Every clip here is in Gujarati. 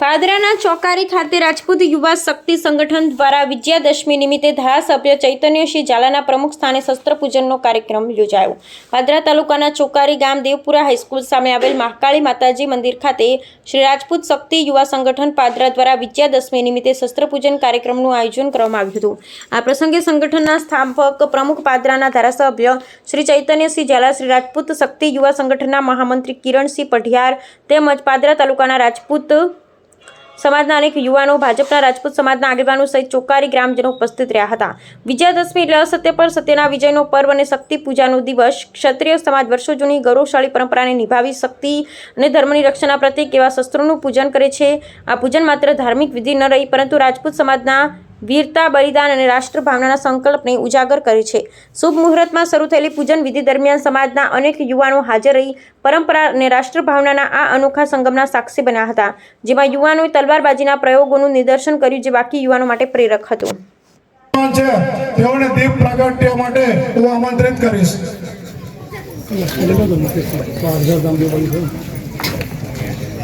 પાદરાના ચોકારી ખાતે રાજપૂત યુવા શક્તિ સંગઠન દ્વારા વિજયાદશમી નિમિત્તે ધારાસભ્ય ચૈતન્યસિંહ ઝાલાના પ્રમુખ સ્થાને શસ્ત્ર પૂજનનો કાર્યક્રમ યોજાયો. પાદરા તાલુકાના ચોકારી ગામ દેવપુરા હાઈસ્કૂલ સામે આવેલ મહાકાળી માતાજી મંદિર ખાતે શ્રી રાજપૂત શક્તિ યુવા સંગઠન પાદરા દ્વારા વિજયાદશમી નિમિત્તે શસ્ત્ર પૂજન કાર્યક્રમનું આયોજન કરવામાં આવ્યું હતું. આ પ્રસંગે સંગઠનના સ્થાપક પ્રમુખ પાદરાના ધારાસભ્ય શ્રી ચૈતન્યસિંહ ઝાલા, શ્રી રાજપૂત શક્તિ યુવા સંગઠનના મહામંત્રી કિરણસિંહ પઢિયાર તેમજ પાદરા તાલુકાના રાજપૂત સમાજના અનેક યુવાનો ભાજપના રાજપૂત સમાજના આગેવાનો સહિત ચોકારી ગ્રામજનો ઉપસ્થિત રહ્યા હતા. વિજયાદશમી એટલે અસત્ય પર સત્યના વિજયનો પર્વ અને શક્તિ પૂજાનો દિવસ ક્ષત્રિય સમાજ વર્ષો જૂની ગૌરવશાળી પરંપરાને નિભાવી શક્તિ અને ધર્મની રક્ષાના પ્રત્યેક એવા શસ્ત્રોનું પૂજન કરે છે. આ પૂજન માત્ર ધાર્મિક વિધિ ન રહી, પરંતુ રાજપૂત સમાજના વીરતા, બલિદાન અને રાષ્ટ્ર ભાવનાના સંકલ્પને ઉજાગર કરે છે. શુભ મુહૂર્તમાં શરૂ થયેલી પૂજન વિધિ દરમિયાન સમાજના અનેક યુવાનો હાજર રહી પરંપરા અને રાષ્ટ્રભાવનાના આ અનોખા સંગમના સાક્ષી બન્યા હતા, જેમાં યુવાનોએ તલવારબાજીના પ્રયોગોનું નિદર્શન કર્યું જે બાકી યુવાનો માટે પ્રેરક હતું. તેઓને દીપ પ્રાગટ્ય માટે હું આમંત્રિત કરીશ.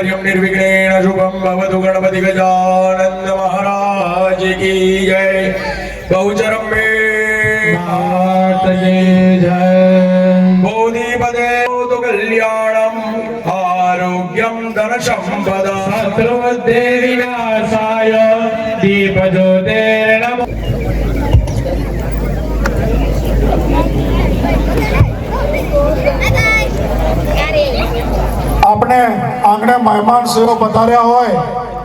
कार्यं निर्विघ्नेन शुभं भवतु गणपति गजानन्द महाराज की जय बहुचरं मे जय बोधिपदे तु कल्याणम् आरोग्यं धनसम्पदा सर्वदेविनाशाय दीपदो મહેમાન સેવો પધાર્યા હોય,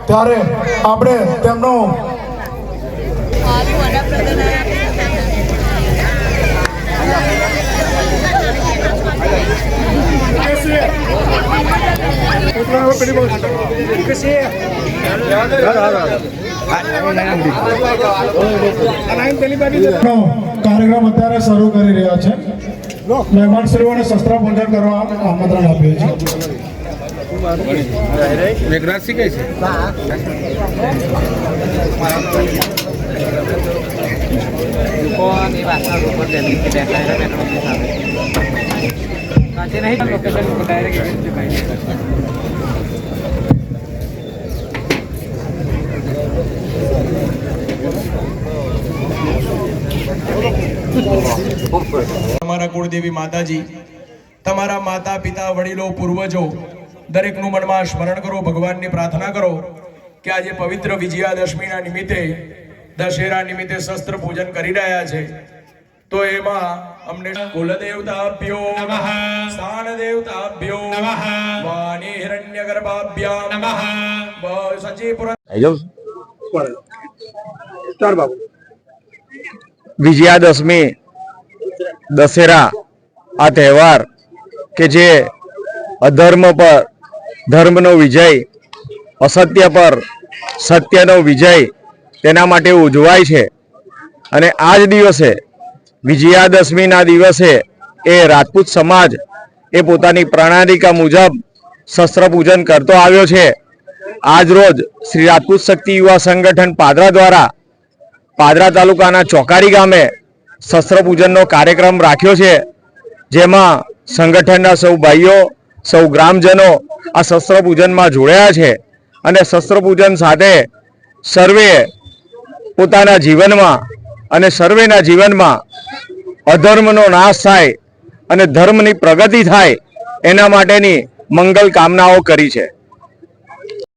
ત્યારે આપણે તેમનું કાર્યક્રમ અત્યારે શરૂ કરી રહ્યા છે. મહેમાન શ્રીઓને શસ્ત્ર પૂજન કરવા આમંત્રણ આપીએ છીએ. મેઘરાજ તમારા કુળદેવી માતાજી તમારા માતા પિતા વડીલો પૂર્વજો દરેકનું મનમાં સ્મરણ કરો ભગવાનની પ્રાર્થના કરો કે આજે પવિત્ર વિજયાદશમીના નિમિત્તે દશેરા નિમિત્તે શસ્ત્ર પૂજન કરી રહ્યા છે તો એમાં અમને કુલ દેવતાભ્યો નમઃ. સ્થાન દેવતાભ્યો નમઃ. વાણી હિરણ્ય ગર્ભાભ્યામ નમઃ. સચીપુર વિજયાદશમી દશેરા આ તહેવાર કે જે અધર્મ પર ધર્મનો વિજય, અસત્ય પર સત્યનો વિજય તેના માટે ઉજવાય છે. અને આ જ દિવસે, વિજયાદશમીના દિવસે એ રાજપૂત સમાજ એ પોતાની પ્રણાલિકા મુજબ શસ્ત્ર પૂજન કરતો આવ્યો છે. આજ રોજ શ્રી રાજપૂત શક્તિ યુવા સંગઠન પાદરા દ્વારા પાદરા તાલુકાના ચોકારી ગામે શસ્ત્ર પૂજનનો કાર્યક્રમ રાખ્યો છે. જેમાં સંગઠનના સૌ ભાઈઓ સૌ ગ્રામજનો આ શસ્ત્ર પૂજનમાં જોડાયા છે અને શસ્ત્ર પૂજન સાથે સર્વે પોતાના જીવનમાં અને સર્વેના જીવનમાં અધર્મનો નાશ થાય અને ધર્મની પ્રગતિ થાય એના માટેની મંગલ કામનાઓ કરી છે.